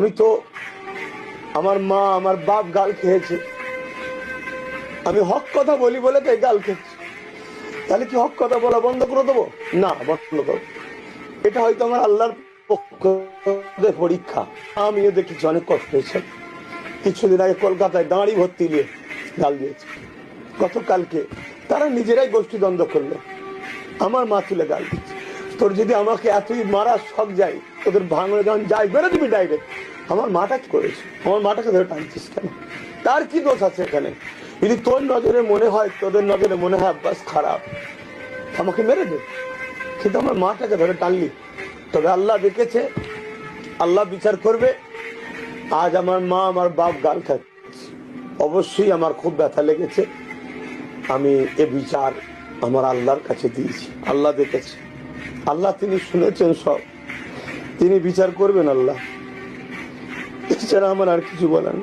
আমি তো আমার মা, আমার বাপ গাল খেয়েছে। আমি হক কথা বলি বলে তাই গাল খেয়েছি। তাহলে কি হক কথা বলা বন্ধ করে দেবো? না, বন্ধ করব এটা হয়তো আমার আল্লাহর পক্ষ পরীক্ষা। আমিও দেখেছি অনেক কষ্ট হয়েছে। কিছুদিন আগে কলকাতায় দাঁড়ি ভর্তি নিয়ে গাল দিয়েছে। গতকালকে তারা নিজেরাই গোষ্ঠী দ্বন্দ্ব করল। আমার মা তুলে গাল দিচ্ছে তোর যদি আমাকে এতই মারা শখ যায়, তোদের ভাঙড়ে যখন যাই বেরো দিবি ডাইরেক্ট আমার মাটা কি করেছে? আমার মাটাকে ধরে টানছিস কেন? তার কি দোষ আছে এখানে? যদি তোর নজরে মনে হয়, তোদের নজরে মনে হয় বাস খারাপ। আমাকে মেরে দে। কিন্তু আমার মাটাকে ধরে টানলি। তবে আল্লাহ দেখেছে, আল্লাহ বিচার করবে। আজ আমার মা, আমার বাপ গাল খাচ্ছে। অবশ্যই আমার খুব ব্যথা লেগেছে। আমি এ বিচার আমার আল্লাহর কাছে দিয়েছি। আল্লাহ দেখেছে। আল্লাহ তিনি শুনেছেন সব। তিনি বিচার করবেন আল্লাহ। এছাড়া আমার আর কিছু বলার।